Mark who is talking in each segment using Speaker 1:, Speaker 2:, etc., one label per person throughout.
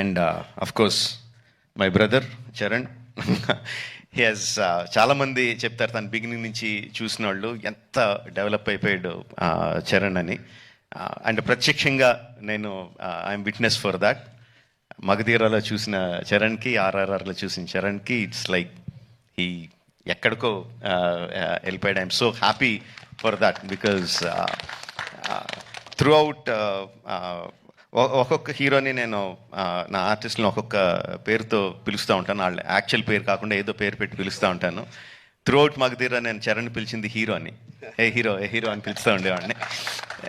Speaker 1: And of course my brother Charan he చాలామంది చెప్తారు తన బిగినింగ్ నుంచి చూసిన వాళ్ళు ఎంత డెవలప్ అయిపోయాడు చరణ్ అని. Uh, అండ్ ప్రత్యక్షంగా నేను ఐఎమ్ విట్నెస్ ఫర్ దాట్ మగధీరాలో చూసిన చరణ్కి ఆర్ఆర్ఆర్లో చూసిన చరణ్కి ఇట్స్ లైక్ ఈ ఎక్కడికో uh, uh, వెళ్ళిపోయాడు. I'm so happy for that because throughout ఒక్కొక్క హీరోని నేను నా ఆర్టిస్ట్ని ఒక్కొక్క పేరుతో పిలుస్తూ ఉంటాను. వాళ్ళ యాక్చువల్ పేరు కాకుండా ఏదో పేరు పెట్టి పిలుస్తూ ఉంటాను. త్రూ అవుట్ మగధీర నేను చరణ్ పిలిచింది హీరో అని ఏ హీరో ఏ హీరో అని పిలుస్తూ ఉండేవాడిని.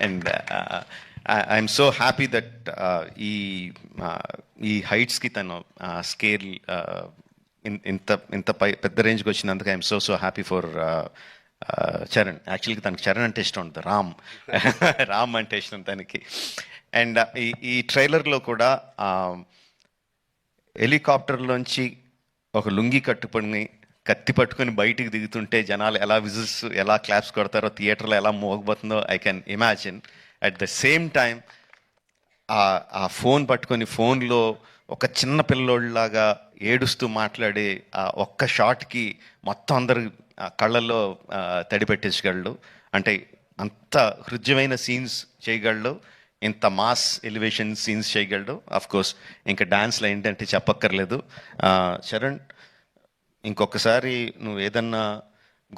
Speaker 1: And I'm so happy that ఈ ఈ హైట్స్కి తను స్కేల్ ఇంత ఇంత పై పెద్ద రేంజ్కి వచ్చినందుకు I'm so so happy for Charan. యాక్చువల్గా తనకి చరణ్ అంటే ఇష్టం ఉంటుంది. రామ్. రామ్ అంటే ఇష్టం తనకి. అండ్ ఈ ఈ ట్రైలర్లో కూడా హెలికాప్టర్లోంచి ఒక లుంగి కట్టుకొని కత్తి పట్టుకొని బయటికి దిగుతుంటే జనాలు ఎలా విజిల్స్ ఎలా క్లాప్స్ కొడతారో థియేటర్లో ఎలా మోగబోతుందో I can imagine at the same time ఆ ఫోన్ పట్టుకొని ఫోన్లో ఒక చిన్న పిల్లోళ్ళలాగా ఏడుస్తూ మాట్లాడే ఆ ఒక్క షాట్కి మొత్తం అందరు కళ్ళల్లో తడి పెట్టించగలడు అంటే అంత హృద్యమైన సీన్స్ చేయగలడు. ఇంత మాస్ ఎలివేషన్ సీన్స్ చేయగలడు. కోర్స్ ఇంకా డ్యాన్స్లో ఏంటంటే చెప్పక్కర్లేదు. చరణ్ ఇంకొకసారి నువ్వు ఏదన్నా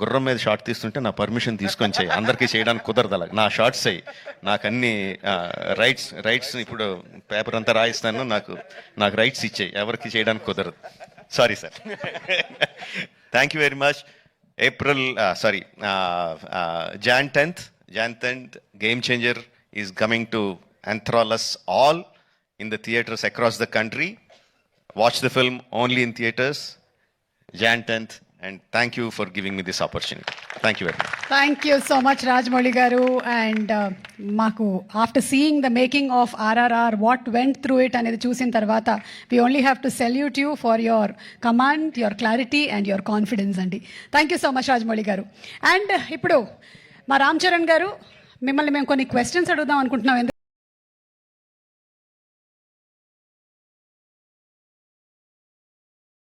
Speaker 1: గుర్రం మీద షార్ట్ తీస్తుంటే నా పర్మిషన్ తీసుకొని చేయి. అందరికీ చేయడానికి కుదరదు అలా. నా షార్ట్స్ అయ్యి నాకు అన్ని రైట్స్ రైట్స్ ఇప్పుడు పేపర్ అంతా రాయిస్తాను. నాకు నాకు రైట్స్ ఇచ్చాయి. ఎవరికి చేయడానికి కుదరదు. Sorry sir thank you very much April, uh, sorry, uh, uh, Jan 10th, Jan 10th, Game Changer is coming to enthral us all in the theaters across the country. Watch the film only in theaters. Jan 10th, and thank you for giving me this opportunity thank you very much
Speaker 2: thank you so much Rajamouli garu and మాకు after seeing the making of RRR what went through it అనేది చూసిన తర్వాత we only have to salute you for your command your clarity and your confidence అండి. Thank you so much Rajamouli garu and ఇప్పుడు మా రామ్ చరణ్ గారు మిమ్మల్ని మేము కొన్ని క్వశ్చన్స్ అడుగుదాం అనుకుంటున్నాం.